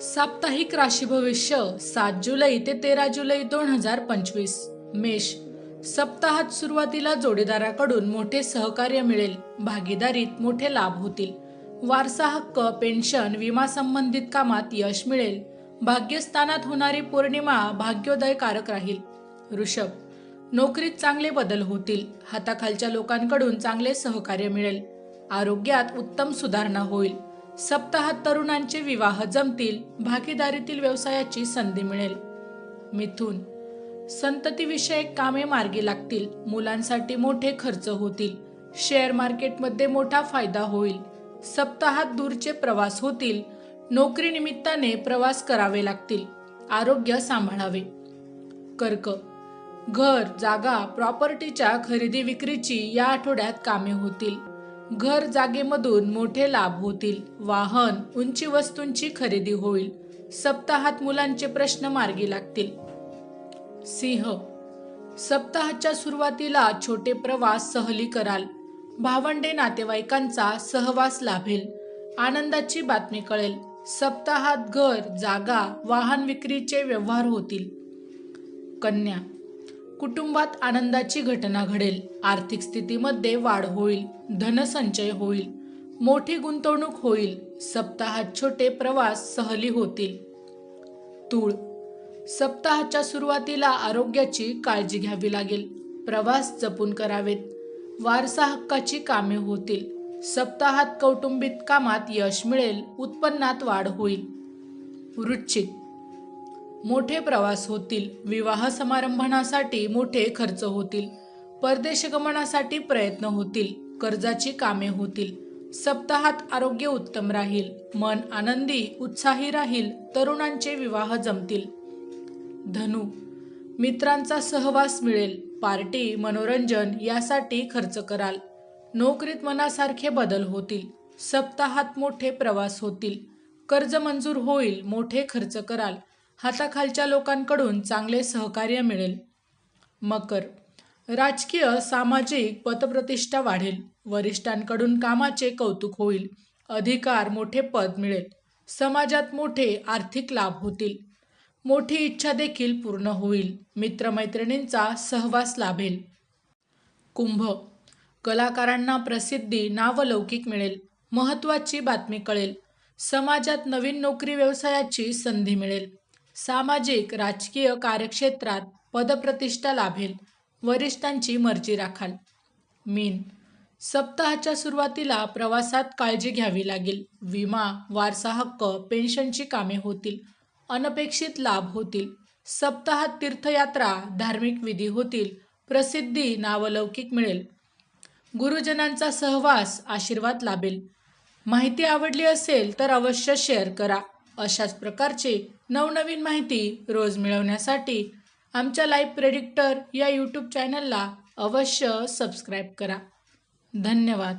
साप्ताहिक राशी भविष्य सात जुलै ते तेरा जुलै दोन हजार पंचवीस. मेष. सप्ताहात सुरुवातीला जोडीदाराकडून मोठे सहकार्य मिळेल. भागीदारीत मोठे लाभ होतील. वारसा हक्क पेन्शन विमा संबंधित कामात यश मिळेल. भाग्यस्थानात होणारी पौर्णिमा भाग्योदयकारक राहील. ऋषभ नोकरीत चांगले बदल होतील. हाताखालच्या लोकांकडून चांगले सहकार्य मिळेल. आरोग्यात उत्तम सुधारणा होईल. सप्ताहात तरुणांचे विवाह जमतील भागीदारीतील व्यवसायाची संधी मिळेल. मिथून संततीविषयक कामे मार्गी लागतील मुलांसाठी मोठे खर्च होतील शेअर मार्केटमध्ये मोठा फायदा होईल सप्ताहात दूरचे प्रवास होतील नोकरी निमित्ताने प्रवास करावे लागतील आरोग्य सांभाळावे. कर्क घर जागा प्रॉपर्टीच्या खरेदी विक्रीची या आठवड्यात कामे होतील. घर जागेमधून मोठे लाभ होतील. वाहन उंची वस्तूंची खरेदी होईल. सप्ताहात मुलांचे प्रश्न मार्गी लागतील. सिंह सप्ताहाच्या सुरुवातीला छोटे प्रवास सहली कराल. भावंडे नातेवाईकांचा सहवास लाभेल. आनंदाची बातमी कळेल. सप्ताहात घर जागा वाहन विक्रीचे व्यवहार होतील. कन्या कुटुंबात आनंदाची घटना घडेल. आर्थिक स्थितीमध्ये वाढ होईल धनसंचय होईल मोठी गुंतवणूक होईल सप्ताहात छोटे प्रवास सहली होतील. तूळ. सप्ताहाच्या सुरुवातीला आरोग्याची काळजी घ्यावी लागेल. प्रवास जपून करावेत. वारसा हक्काची कामे होतील. सप्ताहात कौटुंबिक कामात यश मिळेल उत्पन्नात वाढ होईल. वृश्चिक. मोठे प्रवास होतील विवाह समारंभासाठी मोठे खर्च होतील परदेशगमनासाठी प्रयत्न होतील कर्जाची कामे होतील सप्ताहात आरोग्य उत्तम राहील मन आनंदी उत्साही राहील तरुणांचे विवाह जमतील. धनु मित्रांचा सहवास मिळेल पार्टी मनोरंजन यासाठी खर्च कराल नोकरीत मनासारखे बदल होतील सप्ताहात मोठे प्रवास होतील कर्ज मंजूर होईल मोठे खर्च कराल हाताखालच्या लोकांकडून चांगले सहकार्य मिळेल. मकर. राजकीय सामाजिक पतप्रतिष्ठा वाढेल. वरिष्ठांकडून कामाचे कौतुक होईल. अधिकार मोठे पद मिळेल. समाजात मोठे आर्थिक लाभ होतील. मोठी इच्छा देखील पूर्ण होईल. मित्रमैत्रिणींचा सहवास लाभेल. कुंभ. कलाकारांना प्रसिद्धी नावलौकिक मिळेल. महत्त्वाची बातमी कळेल. समाजात नवीन नोकरी व्यवसायाची संधी मिळेल. सामाजिक राजकीय कार्यक्षेत्रात पदप्रतिष्ठा लाभेल वरिष्ठांची मर्जी राखाल. मीन सप्ताहाच्या सुरुवातीला प्रवासात काळजी घ्यावी लागेल. विमा वारसा हक्क पेन्शनची कामे होतील. अनपेक्षित लाभ होतील. सप्ताहात तीर्थयात्रा धार्मिक विधी होतील. प्रसिद्धी नावलौकिक मिळेल. गुरुजनांचा सहवास आशीर्वाद लाभेल. माहिती आवडली असेल तर अवश्य शेअर करा. अशाच प्रकारची नवनवीन माहिती रोज मिळवण्यासाठी आमच्या लाईव्ह प्रेडिक्टर या यूट्यूब चॅनलला अवश्य सबस्क्राईब करा. धन्यवाद.